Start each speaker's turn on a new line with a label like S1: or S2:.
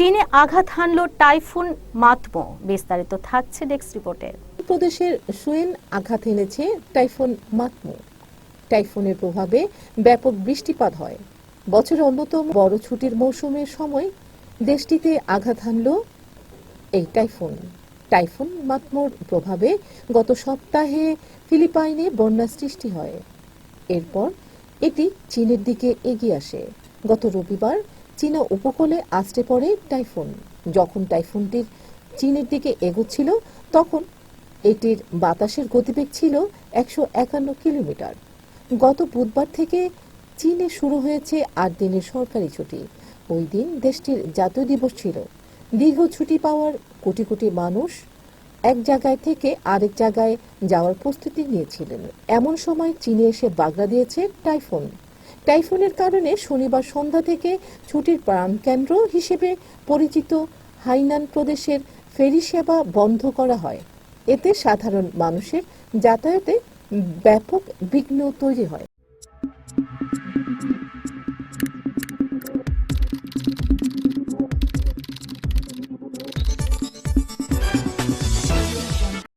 S1: চীনে আঘাত হানল টাইফুন মাতমো বিস্তারিত থাকছে ডেস্ক রিপোর্টে।
S2: প্রদেশের সুয়েন আঘাত এনেছে টাইফুন মাতমু টাইফুনের প্রভাবে ব্যাপক বৃষ্টিপাত হয়। বছরের অন্যতম বড় ছুটির মৌসুমের সময় দেশটিতে আঘাত হানল এই টাইফুন। টাইফুন মাতমোর প্রভাবে গত সপ্তাহে ফিলিপাইনে বন্যা সৃষ্টি হয়। এরপর এটি চীনের দিকে এগিয়ে আসে। গত রবিবার চীনা উপকূলে আছড়ে পড়ে টাইফুন। যখন টাইফুনটির চীনের দিকে এগোচ্ছিল, তখন এটির বাতাসের গতিবেগ ছিল একশো একান্ন কিলোমিটার। গত বুধবার থেকে চীনে শুরু হয়েছে আট দিনের সরকারি ছুটি। ওই দিন দেশটির জাতীয় দিবস ছিল। দীর্ঘ ছুটি পাওয়ার কোটি কোটি মানুষ এক জায়গায় থেকে আরেক জায়গায় যাওয়ার প্রস্তুতি নিয়েছিলেন। এমন সময় চীনে এসে বাগড়া দিয়েছে টাইফুন। টাইফুনের কারণে শনিবার সন্ধ্যা থেকে ছুটির প্রাণকেন্দ্র হিসেবে পরিচিত হাইনান প্রদেশের ফেরি সেবা বন্ধ করা হয়। এতে সাধারণ মানুষের যাতায়াতে ব্যাপক বিঘ্ন তৈরি হয়।